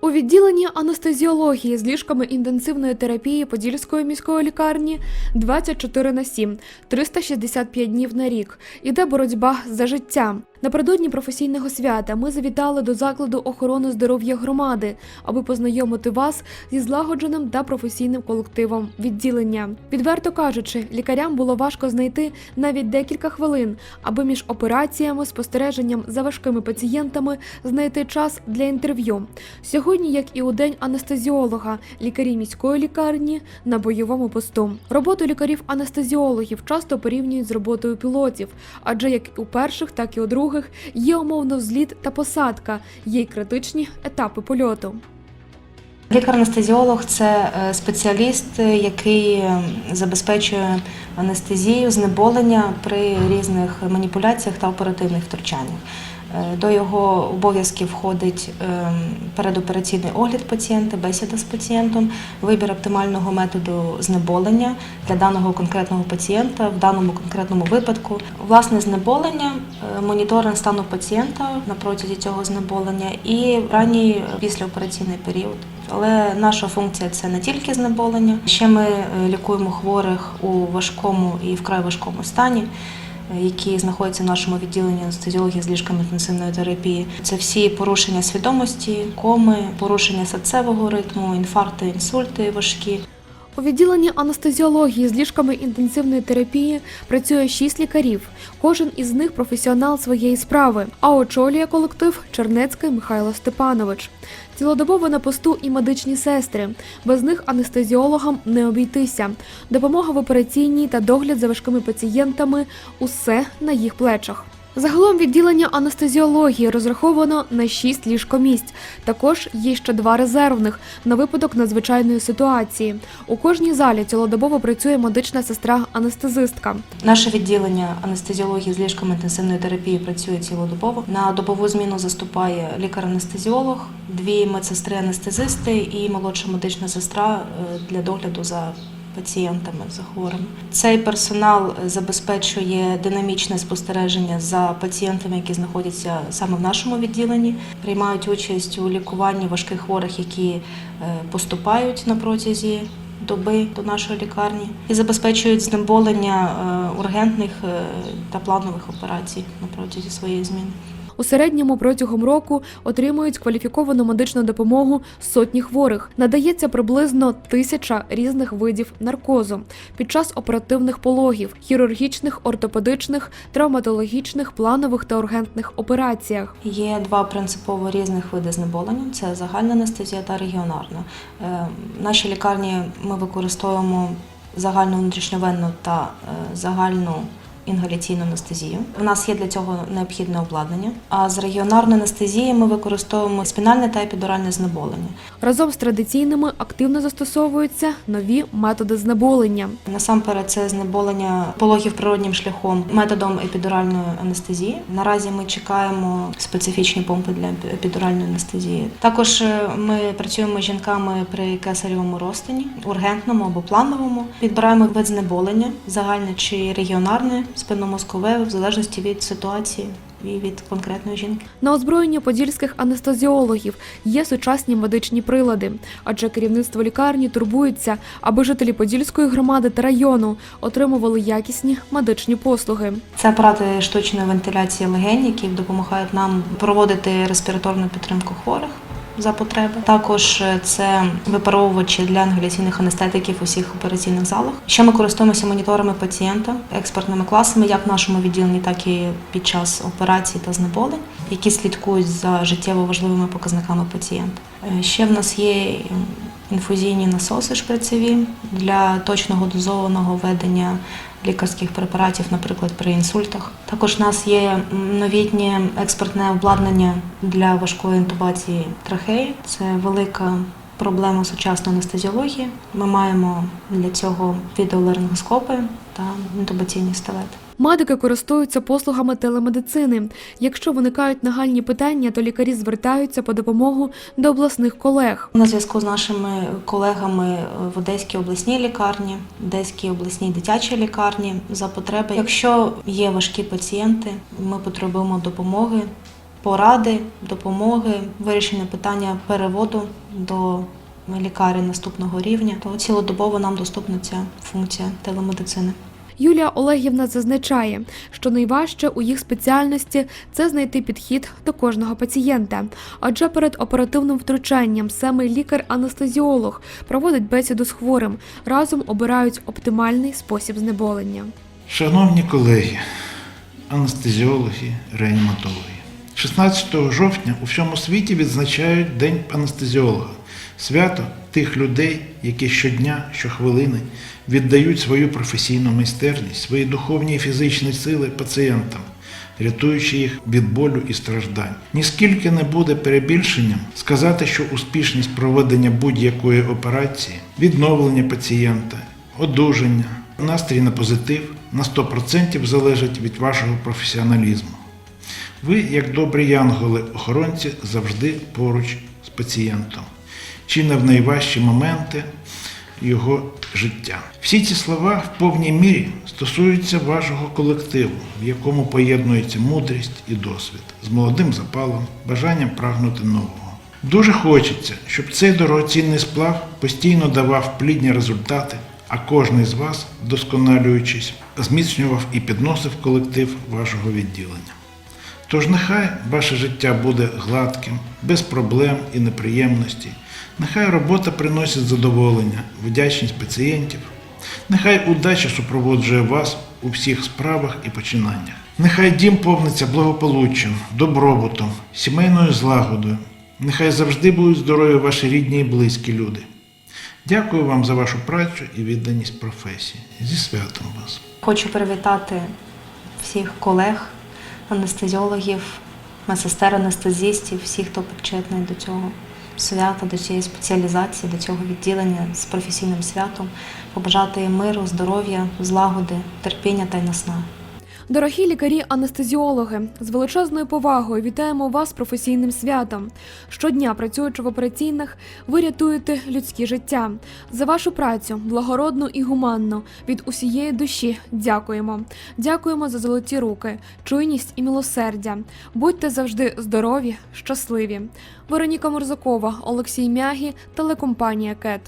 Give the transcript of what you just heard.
У відділенні анестезіології з ліжками інтенсивної терапії Подільської міської лікарні 24 на 7, 365 днів на рік. Іде боротьба за життя. Напередодні професійного свята ми завітали до закладу охорони здоров'я громади, аби познайомити вас зі злагодженим та професійним колективом відділення. Відверто кажучи, лікарям було важко знайти навіть декілька хвилин, аби між операціями, спостереженням за важкими пацієнтами знайти час для інтерв'ю. Сьогодні, як і у день анестезіолога, лікарі міської лікарні на бойовому посту. Роботу лікарів-анестезіологів часто порівнюють з роботою пілотів, адже як у перших, так і у других є умовно взліт та посадка, є й критичні етапи польоту. Лікар-анестезіолог це е, спеціаліст, е, який е, забезпечує анестезію, знеболення при різних маніпуляціях та оперативних втручаннях. Е, До його обов'язків входить е, передопераційний огляд пацієнта, бесіда з пацієнтом, вибір оптимального методу знеболення для даного конкретного пацієнта в даному конкретному випадку. Власне знеболення, е, моніторинг стану пацієнта на протязі цього знеболення і ранній післяопераційний період. Але наша функція це не тільки знеболення. Ще ми е, лікуємо хворих у важкому і вкрай важкому стані е, які знаходяться в нашому відділенні анестезіології з ліжками інтенсивної терапії. Це всі порушення свідомості, коми, порушення серцевого ритму, інфаркти, інсульти важкі. У відділенні анестезіології з ліжками інтенсивної терапії працює шість лікарів. Кожен із них професіонал своєї справи. А очолює колектив Чернецький Михайло Степанович. Цілодобово на посту і медичні сестри. Без них анестезіологам не обійтися. Допомога в операційній та догляд за важкими пацієнтами усе на їх плечах. Загалом відділення анестезіології розраховано на 6 ліжкомісць. Також є ще два резервних на випадок надзвичайної ситуації. У кожній залі цілодобово працює медична сестра-анестезистка. Наше відділення анестезіології з ліжками інтенсивної терапії працює цілодобово. На добову зміну заступає лікар-анестезіолог, дві медсестри-анестезисти і молодша медична сестра е, для догляду за пацієнтами за хворими. Цей персонал забезпечує динамічне спостереження за пацієнтами, які знаходяться саме в нашому відділенні, приймають участь у лікуванні важких хворих, які е, поступають на протязі доби до нашої лікарні, і забезпечують знеболення е, ургентних е, та планових операцій на протязі своєї зміни. У середньому протягом року отримують кваліфіковану медичну допомогу сотні хворих. Надається приблизно тисяча різних видів наркозу під час оперативних пологів, хірургічних, ортопедичних, травматологічних, планових та ургентних операціях. Є два принципово різних види знеболення: це загальна анестезія та регіонарна. Е, В нашій лікарні ми використовуємо загальну внутрішньовенну та е, загальну інгаляційну анестезію. У нас є для цього необхідне обладнання. А з регіонарної анестезії ми використовуємо спінальне та епідуральне знеболення. Разом з традиційними активно застосовуються нові методи знеболення. Насамперед, це знеболення пологів природнім шляхом методом епідуральної анестезії. Наразі ми чекаємо специфічні помпи для епідуральної анестезії. Також е, ми працюємо з жінками при кесаревому розтині, ургентному або плановому. Підбираємо вид знеболення, загальне чи регіонарне, спинномозкове, в залежності від ситуації і від конкретної жінки. На озброєнні подільських анестезіологів є сучасні медичні прилади, адже керівництво лікарні турбується, аби жителі Подільської громади та району отримували якісні медичні послуги. Це апарати штучної вентиляції легень, які допомагають нам проводити респіраторну підтримку хворих за потреби. Також е, це випаровувачі для інгаляційних анестетиків у всіх операційних залах. Ще ми користуємося моніторами пацієнта, експертними класами, як в нашому відділенні, так і під час операцій та знеболень, які слідкують за життєво важливими показниками пацієнта. Е, Ще в нас є інфузійні насоси шприцеві для точного дозованого ведення лікарських препаратів, наприклад, при інсультах. Також в нас є новітнє експертне обладнання для важкої інтубації трахеї. Це велика проблема сучасної анестезіології. Ми маємо для цього відеоларингоскопи та інтубаційні стелети. Медики користуються послугами телемедицини. Якщо виникають нагальні питання, то лікарі звертаються по допомогу до обласних колег. На зв'язку з нашими колегами в Одеській обласній лікарні, Одеській обласній дитячій лікарні за потреби. Якщо є важкі пацієнти, ми потребуємо допомоги поради, допомоги, вирішення питання переводу до лікарень наступного рівня, то цілодобово нам доступна ця функція телемедицини. Юлія Олегівна зазначає, що найважче у їх спеціальності це знайти підхід до кожного пацієнта. Адже перед оперативним втручанням саме лікар-анестезіолог проводить бесіду з хворим, разом обирають оптимальний спосіб знеболення. Шановні колеги, анестезіологи, реаніматологи. 16 жовтня у всьому світі відзначають День анестезіолога, свято тих людей, які щодня, щохвилини віддають свою професійну майстерність, свої духовні і фізичні сили пацієнтам, рятуючи їх від болю і страждань. Ніскільки не буде перебільшенням сказати, що успішність проведення будь-якої операції, відновлення пацієнта, одужання, настрій на позитив на 100% залежить від вашого професіоналізму. Ви, як добрі янголи-охоронці, завжди поруч з пацієнтом, чи не в найважчі моменти його життя. Всі ці слова в повній мірі стосуються вашого колективу, в якому поєднується мудрість і досвід з молодим запалом, бажанням прагнути нового. Дуже хочеться, щоб цей дорогоцінний сплав постійно давав плідні результати, а кожен з вас, вдосконалюючись, зміцнював і підносив колектив вашого відділення. Тож нехай ваше життя буде гладким, без проблем і неприємностей. Нехай робота приносить задоволення, вдячність пацієнтів. Нехай удача супроводжує вас у всіх справах і починаннях. Нехай дім повниться благополуччям, добробутом, сімейною злагодою. Нехай завжди будуть здорові ваші рідні і близькі люди. Дякую вам за вашу працю і відданість професії. Зі святом вас! Хочу привітати всіх колег, анестезіологів, медсестер, анестезістів, всіх, хто причетний до цього свята, до цієї спеціалізації, до цього відділення з професійним святом, побажати миру, здоров'я, злагоди, терпіння та й наснаги. Дорогі лікарі-анестезіологи, з величезною повагою вітаємо вас професійним святом. Щодня, працюючи в операційних, ви рятуєте людські життя. За вашу працю, благородну і гуманну, від усієї душі дякуємо. Дякуємо за золоті руки, чуйність і милосердя. Будьте завжди здорові, щасливі. Вероніка Морзакова, Олексій Мягі, телекомпанія Кет.